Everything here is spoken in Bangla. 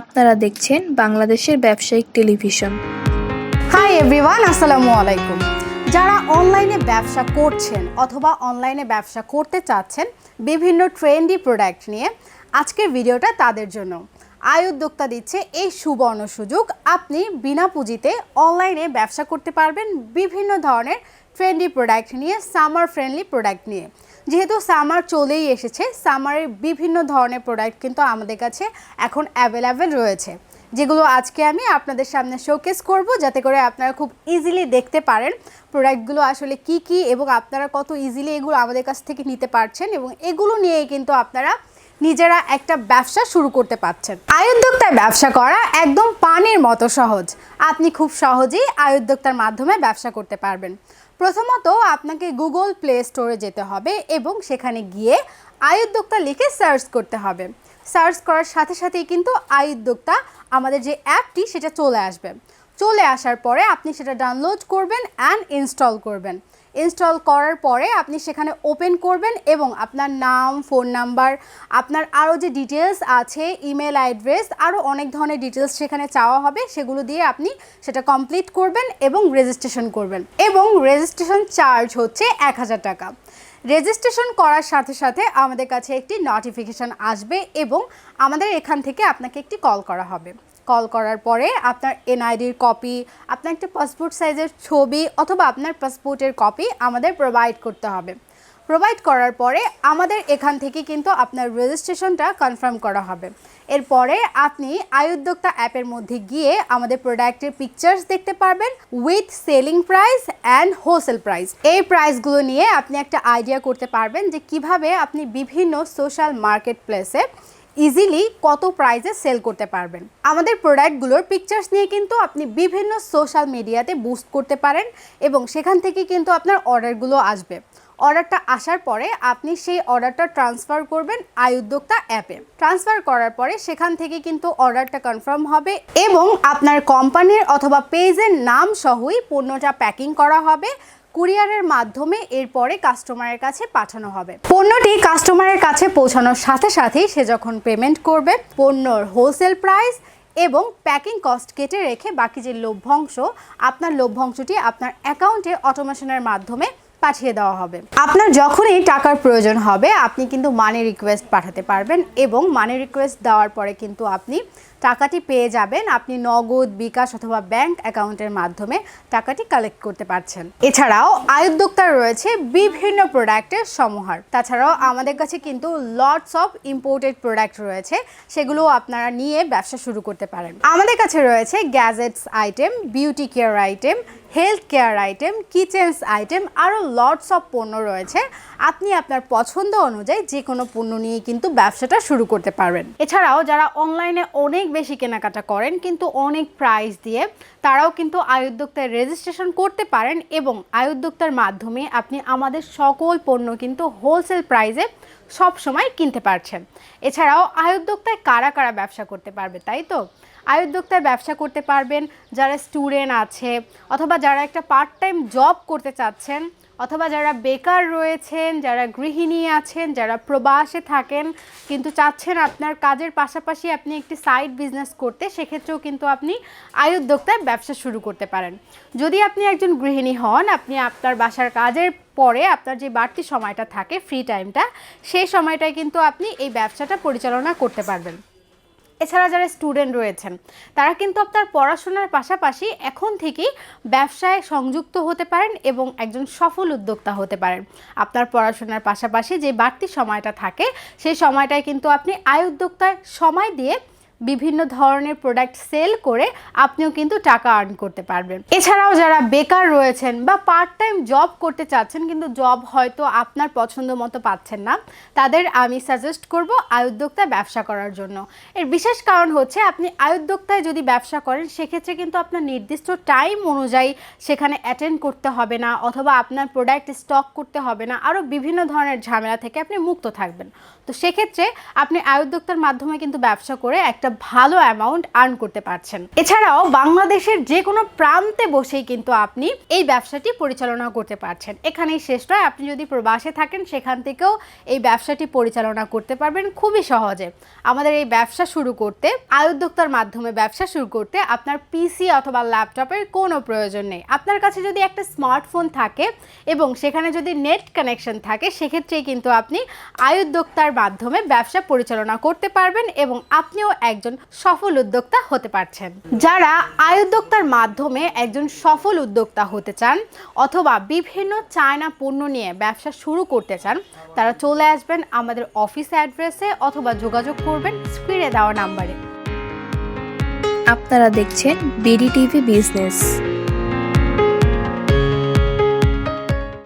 আপনারা দেখছেন বাংলাদেশের ব্যবসায়িক টেলিভিশন। হাই এভরিওয়ান আসসালামু আলাইকুম। যারা অনলাইনে ব্যবসা করছেন অথবা অনলাইনে ব্যবসা করতে চাচ্ছেন বিভিন্ন ট্রেন্ডি প্রোডাক্ট নিয়ে, আজকের ভিডিওটা তাদের জন্য। আয় উদ্যোক্তা দিচ্ছে এই সুবর্ণ সুযোগ। আপনি বিনা পুঁজিতে অনলাইনে ব্যবসা করতে পারবেন বিভিন্ন ধরনের ট্রেন্ডি প্রোডাক্ট নিয়ে, সামার ফ্রেন্ডলি প্রোডাক্ট নিয়ে। যেহেতু সামার চলেই এসেছে সামারের বিভিন্ন ধরনের প্রোডাক্ট কিন্তু আমাদের কাছে এখন অ্যাভেলেবেল রয়েছে। যেগুলো আজকে আমি আপনাদের সামনে শোকেস করব, যাতে করে আপনারা খুব ইজিলি দেখতে পারেন প্রোডাক্টগুলো আসলে কি কি এবং আপনারা কত ইজিলি এগুলো আমাদের কাছ থেকে নিতে পারছেন এবং এগুলো নিয়েই কিন্তু আপনারা নিজেরা একটা ব্যবসা শুরু করতে পারছেন। আয়োদ্যোক্তায় ব্যবসা করা একদম পানির মতো সহজ। আপনি খুব সহজেই আয়োদ্যোক্তার মাধ্যমে ব্যবসা করতে পারবেন। প্রথমত আপনাকে গুগল প্লে স্টোরে যেতে হবে এবং সেখানে গিয়ে আয়ুদ্যোক্তা লিখে সার্চ করতে হবে। সার্চ করার সাথে সাথেই কিন্তু আয়ুদ্যোক্তা আমাদের যে অ্যাপটি সেটা চলে আসবে। চলে আসার পরে আপনি সেটা ডাউনলোড করবেন অ্যান্ড ইনস্টল করবেন। ইনস্টল করার পরে আপনি সেখানে ওপেন করবেন এবং আপনার নাম ফোন নাম্বার আপনার আরও যে ডিটেলস আছে ইমেল অ্যাড্রেস আরও অনেক ধরনের ডিটেলস সেখানে চাওয়া হবে, সেগুলো দিয়ে আপনি সেটা কমপ্লিট করবেন এবং রেজিস্ট্রেশন করবেন। এবং রেজিস্ট্রেশন চার্জ হচ্ছে এক হাজার টাকা। রেজিস্ট্রেশন করার সাথে সাথে আমাদের কাছে একটি নোটিফিকেশান আসবে এবং আমাদের এখান থেকে আপনাকে একটি কল করা হবে। কল করার পরে আপনার এনআইডির কপি আপনার একটা পাসপোর্ট সাইজের ছবি অথবা আপনার পাসপোর্টের কপি আমাদের প্রোভাইড করতে হবে। প্রোভাইড করার পরে আমাদের এখান থেকে কিন্তু আপনার রেজিস্ট্রেশনটা কনফার্ম করা হবে। এরপরে আপনি আয়োদ্যোক্তা অ্যাপের মধ্যে গিয়ে আমাদের প্রোডাক্টের পিকচার্স দেখতে পারবেন with selling price and wholesale price এই প্রাইসগুলো নিয়ে আপনি একটা আইডিয়া করতে পারবেন যে কীভাবে আপনি বিভিন্ন সোশ্যাল মার্কেট প্লেসে ইজিলি কত প্রাইসে সেল করতে পারবেন। আমাদের প্রোডাক্টগুলোর পিকচার্স নিয়ে কিন্তু আপনি বিভিন্ন সোশ্যাল মিডিয়াতে বুস্ট করতে পারেন এবং সেখান থেকে কিন্তু আপনার অর্ডারগুলো আসবে। অর্ডারটা আসার পরে আপনি সেই অর্ডারটা ট্রান্সফার করবেন আয় উদ্যোক্তা অ্যাপে ট্রান্সফার করার পরে সেখান থেকে কিন্তু অর্ডারটা কনফার্ম হবে এবং আপনার কোম্পানির অথবা পেজের নাম সহই পণ্যটা প্যাকিং করা হবে। কুরিয়ারের মাধ্যমে এরপরে কাস্টমারের কাছে পাঠানো হবে। পণ্যটি কাস্টমারের কাছে পৌঁছানোর সাথে সাথেই সে যখন পেমেন্ট করবে, পণ্যর হোলসেল প্রাইস এবং প্যাকিং কস্ট কেটে রেখে বাকি যে লভ্যাংশ, আপনার লভ্যাংশটি আপনার অ্যাকাউন্টে অটোমেশনের মাধ্যমে পাঠিয়ে দেওয়া হবে। আপনার যখনই টাকার প্রয়োজন হবে, আপনি কিন্তু মানি রিকোয়েস্ট পাঠাতে পারবেন এবং মানি রিকোয়েস্ট দেওয়ার পরে কিন্তু আপনি টাকাটি পেয়ে যাবেন। আপনি নগদ, বিকাশ অথবা ব্যাংক অ্যাকাউন্টের মাধ্যমে টাকাটি কালেক্ট করতে পারছেন। এছাড়াও আয়োদ্যোক্তার রয়েছে বিভিন্ন প্রোডাক্টের সমাহার তাছাড়াও আমাদের কাছে কিন্তু লটস অফ ইম্পোর্টেড প্রোডাক্ট রয়েছে। সেগুলো আপনারা নিয়ে ব্যবসা শুরু করতে পারেন। আমাদের কাছে রয়েছে gadgets item beauty care item health care item kitchens item আরও লটস অফ পণ্য রয়েছে। আপনি আপনার পছন্দ অনুযায়ী যে কোনো পণ্য নিয়ে কিন্তু ব্যবসাটা শুরু করতে পারবেন। এছাড়াও যারা অনলাইনে অনেক বেশি কেনাকাটা করেন, কিন্তু অনেক প্রাইস দিয়ে তারাও কিন্তু আয়োদ্যোক্তায় রেজিস্ট্রেশন করতে পারেন এবং আয়োদ্যোক্তার মাধ্যমে আপনি আমাদের সকল পণ্য কিন্তু হোলসেল প্রাইসে সব সময় কিনতে পারছেন। এছাড়াও আয়োদ্যোক্তায় কারা কারা ব্যবসা করতে পারবে, তাই তো? আয়োদ্যোক্তায় ব্যবসা করতে পারবেন, যারা স্টুডেন্ট আছে, অথবা যারা একটা পার্ট টাইম জব করতে চাচ্ছেন অথবা যারা বেকার রয়েছেন, যারা গৃহিণী আছেন, যারা প্রবাসে থাকেন, কিন্তু চাচ্ছেন আপনার কাজের পাশাপাশি আপনি একটি সাইড বিজনেস করতে, সেক্ষেত্রেও কিন্তু আপনি আয়োদ্যোক্তায় ব্যবসা শুরু করতে পারেন। যদি আপনি একজন গৃহিণী হন, আপনি আপনার বাসার কাজের পরে আপনার যে বাড়তি সময়টা থাকে ফ্রি টাইমটা সেই সময়টায় কিন্তু আপনি এই ব্যবসাটা পরিচালনা করতে পারবেন। এছাড়া যারা স্টুডেন্ট রয়েছেন, তারা কিন্তু আপনার পড়াশোনার পাশাপাশি এখন থেকেই ব্যবসায় সংযুক্ত হতে পারেন এবং একজন সফল উদ্যোক্তা হতে পারেন। আপনার পড়াশোনার পাশাপাশি যে বাড়তি সময়টা থাকে, সেই সময়টায় কিন্তু আপনি আয় উদ্যোক্তায় সময় দিয়ে বিভিন্ন ধরনের প্রোডাক্ট সেল করে আপনিও কিন্তু টাকা আর্ন করতে পারবেন। এছাড়াও যারা বেকার রয়েছেন বা পার্ট টাইম জব করতে চাচ্ছেন কিন্তু জব হয়তো আপনার পছন্দ মতো পাচ্ছেন না, তাদের আমি সাজেস্ট করব আয়োদ্যোক্তায় ব্যবসা করার জন্য। এর বিশেষ কারণ হচ্ছে আপনি আয়োদ্যোক্তায় যদি ব্যবসা করেন, সেক্ষেত্রে কিন্তু আপনার নির্দিষ্ট টাইম অনুযায়ী সেখানে অ্যাটেন্ড করতে হবে না অথবা আপনার প্রোডাক্ট স্টক করতে হবে না আরও বিভিন্ন ধরনের ঝামেলা থেকে আপনি মুক্ত থাকবেন। তো সেক্ষেত্রে আপনি আয়োদ্যোক্তার মাধ্যমে কিন্তু ব্যবসা করে একটা একটা ভালো অ্যামাউন্ট আর্ন করতে পারছেন। এছাড়াও বাংলাদেশের যে কোনো প্রান্তে বসেই কিন্তু আপনি এই ব্যবসাটি পরিচালনা করতে পারছেন। এখানেই শেষ নয়, আপনি যদি প্রবাসে থাকেন সেখান থেকেও এই ব্যবসাটি পরিচালনা করতে পারবেন খুবই সহজে। আমাদের এই ব্যবসা শুরু করতে আয়োদ্যোক্তার মাধ্যমে ব্যবসা শুরু করতে আপনার পিসি অথবা ল্যাপটপের কোনো প্রয়োজন নেই। আপনার কাছে যদি একটা স্মার্টফোন থাকে এবং সেখানে যদি নেট কানেকশন থাকে, সেক্ষেত্রেই কিন্তু আপনি আয়োদ্যোক্তার মাধ্যমে ব্যবসা পরিচালনা করতে পারবেন এবং আপনিও একজন সফল উদ্যোক্তা হতে পারছেন। যারা আয় উদ্যোক্তার মাধ্যমে একজন সফল উদ্যোক্তা হতে চান অথবা বিভিন্ন চায়না পণ্য নিয়ে ব্যবসা শুরু করতে চান, তারা চলে আসবেন আমাদের অফিস অ্যাড্রেসে অথবা যোগাযোগ করবেন স্ক্রিনে দেওয়া নাম্বারে। আপনারা দেখছেন বিডি টিভি বিজনেস।